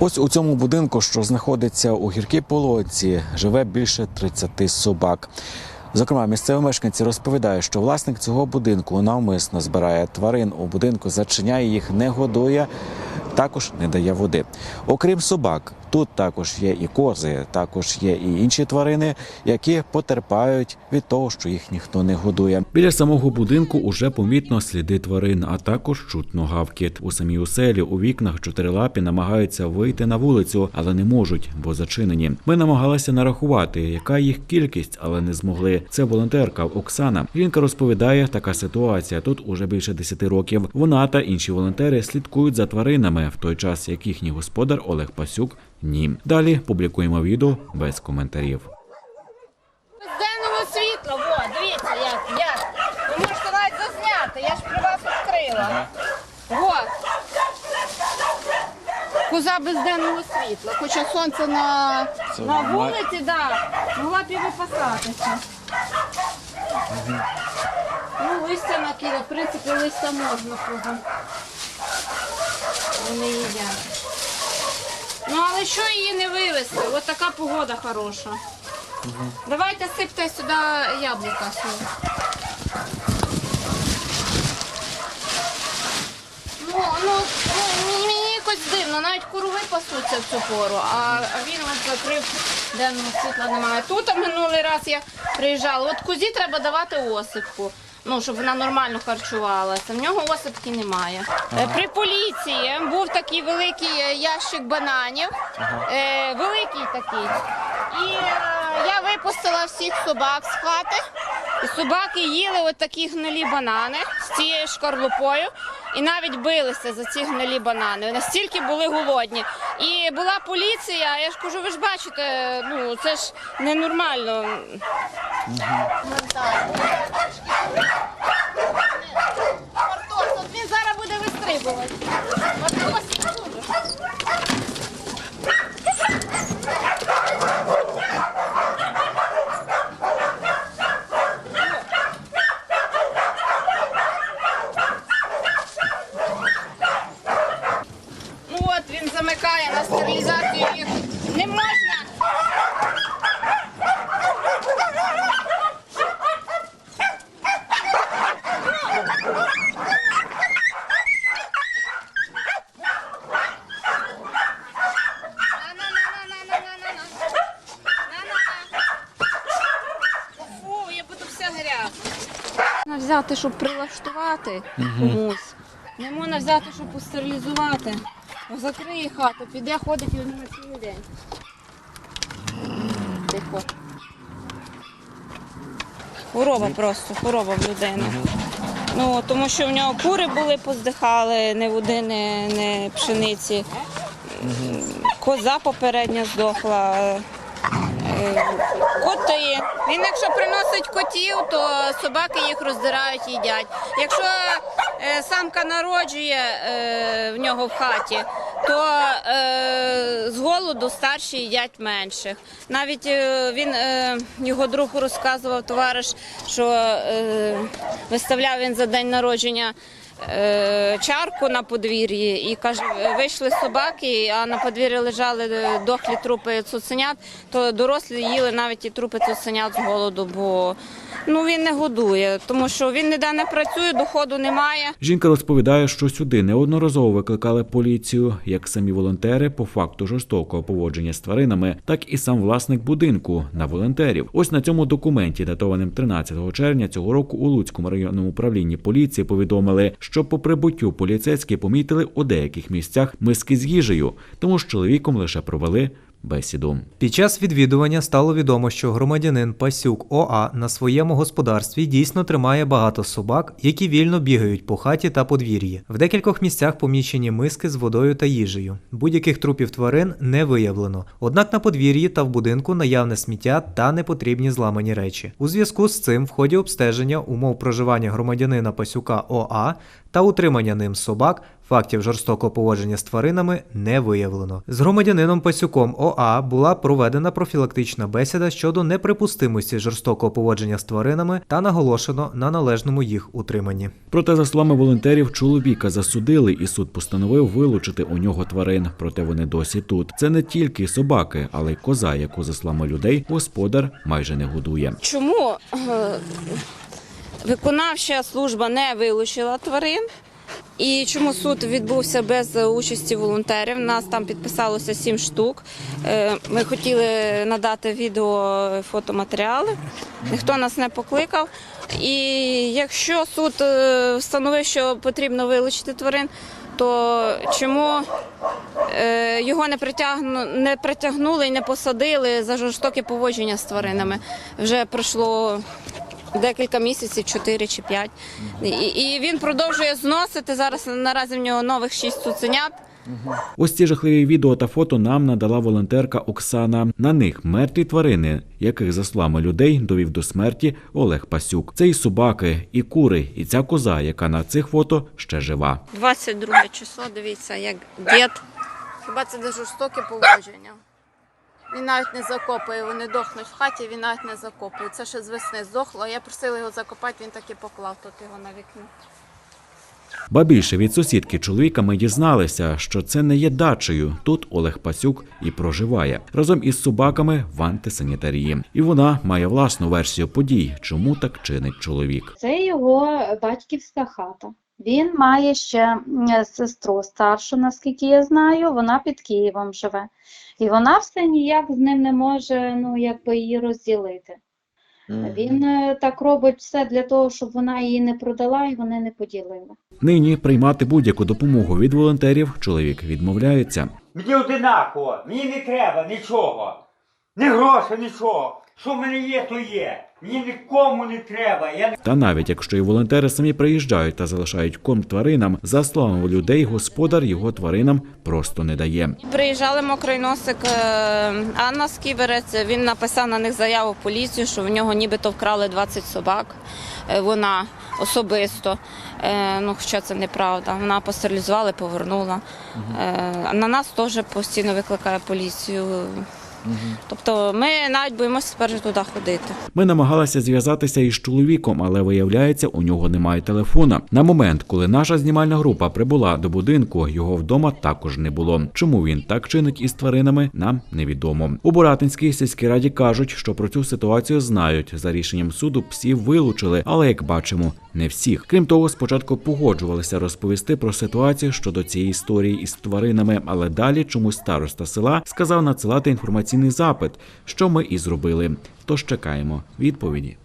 Ось у цьому будинку, що знаходиться у гіркій полоці, живе більше 30 собак. Зокрема, місцеві мешканці розповідають, що власник цього будинку навмисно збирає тварин у будинку, зачиняє їх, не годує, також не дає води. Окрім собак, тут також є і кози, також є і інші тварини, які потерпають від того, що їх ніхто не годує. Біля самого будинку уже помітно сліди тварин, а також чутно гавкіт. У самій оселі у вікнах чотирилапі намагаються вийти на вулицю, але не можуть, бо зачинені. Ми намагалися нарахувати, яка їх кількість, але не змогли. Це волонтерка Оксана. Жінка розповідає, така ситуація тут уже більше 10 років. Вона та інші волонтери слідкують за тваринами, в той час як їхній господар Олег Пасюк ні. Далі публікуємо відео без коментарів. Денного світла, во, дивіться, як, як. Ви можете навіть зазняти, я ж при вас відкрила. Во. Коза без денного світла. Хоча сонце на, Це на вулиці, да, могла б і випасатися. Ну, листя накидати, в принципі, листя можна кругом. Вони їдять. Ну, але що її не вивезти? Ось така погода хороша. Давайте сипте сюди яблука. Ну, ну, ну, мені, якось дивно, навіть курови пасуться в цю пору, а, він от закрив денного світла немає. Тут минулий раз я приїжджала. От козі треба давати осипку. Ну, щоб вона нормально харчувалася. В нього осипки немає. Е, При поліції був такий великий е, ящик бананів, е, великий такий. І е, я випустила всіх собак з хати. І собаки їли от такі гнилі банани з цією шкарлупою. І навіть билися за ці гнилі банани. Настільки були голодні. І була поліція, я ж кажу, ви ж бачите, ну це ж ненормально. Мартос, от він зараз буде вистрибувати. Мартос, дуже. Ну от він замикає на стерилізацію. Не можна. Взяти, щоб прилаштувати комусь. Не можна взяти, щоб постерилізувати. Закриє хату, піде, ходить і на цілий день. Тихо. Хвороба просто, хвороба в людини. Ну, тому що в нього кури були, поздихали, не води, не, не пшениці. Коза попередня здохла. Коти. Він якщо приносить котів, то собаки їх роздирають, їдять. Якщо е, самка народжує е, в нього в хаті, то е, з голоду старші їдять менших. Навіть він його друг розказував товариш, що виставляв він за день народження. Е, Чарку на подвір'ї і каже, вийшли собаки, а на подвір'ї лежали е, дохлі трупи цуценят, то дорослі їли навіть і трупи цуценят з голоду, бо ну він не годує, тому що він ніде не працює, доходу немає. Жінка розповідає, що сюди неодноразово викликали поліцію, як самі волонтери по факту жорстокого поводження з тваринами, так і сам власник будинку на волонтерів. Ось на цьому документі, датованим 13 червня цього року, у Луцькому районному управлінні поліції повідомили, що по прибуттю поліцейські помітили у деяких місцях миски з їжею, тому з чоловіком лише провели бесіду. Під час відвідування стало відомо, що громадянин Пасюк ОА на своєму господарстві дійсно тримає багато собак, які вільно бігають по хаті та подвір'ї. В декількох місцях поміщені миски з водою та їжею. Будь-яких трупів тварин не виявлено. Однак на подвір'ї та в будинку наявне сміття та непотрібні зламані речі. У зв'язку з цим, в ході обстеження умов проживання громадянина Пасюка ОА та утримання ним собак. Фактів жорстокого поводження з тваринами не виявлено. З громадянином Пасюком ОА була проведена профілактична бесіда щодо неприпустимості жорстокого поводження з тваринами та наголошено на належному їх утриманні. Проте, за словами волонтерів, чоловіка засудили, і суд постановив вилучити у нього тварин. Проте вони досі тут. Це не тільки собаки, але й коза, яку, за словами людей, господар майже не годує. Чому е, виконавча служба не вилучила тварин? І чому суд відбувся без участі волонтерів? Нас там підписалося сім штук. Е, Ми хотіли надати відео, фотоматеріали. Ніхто нас не покликав. І якщо суд е, встановив, що потрібно вилучити тварин, то чому е, його не притягну, не притягнули і не посадили за жорстоке поводження з тваринами? Вже пройшло декілька місяців, 4 чи 5. І, і він продовжує зносити. Зараз наразі в нього нових 6 цуценят. Ось ці жахливі відео та фото нам надала волонтерка Оксана. На них мертві тварини, яких за словами людей довів до смерті Олег Пасюк. Це і собаки, і кури, і ця коза, яка на цих фото ще жива. 22 число, дивіться, як дід. Хіба це не жорстоке поводження? Він навіть не закопує, вони дохнуть в хаті, він навіть не закопує. Це ще з весни здохло. Я просила його закопати, він так і поклав тут його на вікно. Ба більше від сусідки чоловіка ми дізналися, що це не є дачею. Тут Олег Пасюк і проживає разом із собаками в антисанітарії. І вона має власну версію подій, чому так чинить чоловік. Це його батьківська хата. Він має ще сестру старшу, наскільки я знаю, вона під Києвом живе. І вона все ніяк з ним не може ну, якби її розділити. Він е, так робить все для того, щоб вона її не продала і вони не поділили. Нині приймати будь-яку допомогу від волонтерів чоловік відмовляється. Мені одинаково, мені не треба нічого. Ні грошей, нічого. Що в мене є, то є. Мені нікому не треба. Я Та навіть якщо і волонтери самі приїжджають та залишають корм тваринам, за словами людей, господар його тваринам просто не дає. Приїжджали мокрий носик е, Анна Скіберець. Він написав на них заяву в поліцію, що в нього нібито вкрали 20 собак. Е, Вона особисто. Е, Ну, хоча це неправда. Вона постерилізувала, повернула. На нас теж постійно викликає поліцію. Тобто ми навіть боїмося тепер туди ходити. Ми намагалися зв'язатися із чоловіком, але виявляється, у нього немає телефона. На момент, коли наша знімальна група прибула до будинку, його вдома також не було. Чому він так чинить із тваринами, нам невідомо. У Боратинській сільській раді кажуть, що про цю ситуацію знають. За рішенням суду псів вилучили, але як бачимо, не всіх. Крім того, спочатку погоджувалися розповісти про ситуацію щодо цієї історії із тваринами, але далі чомусь староста села сказав надсилати інформаційний запит, що ми і зробили. Тож чекаємо відповіді.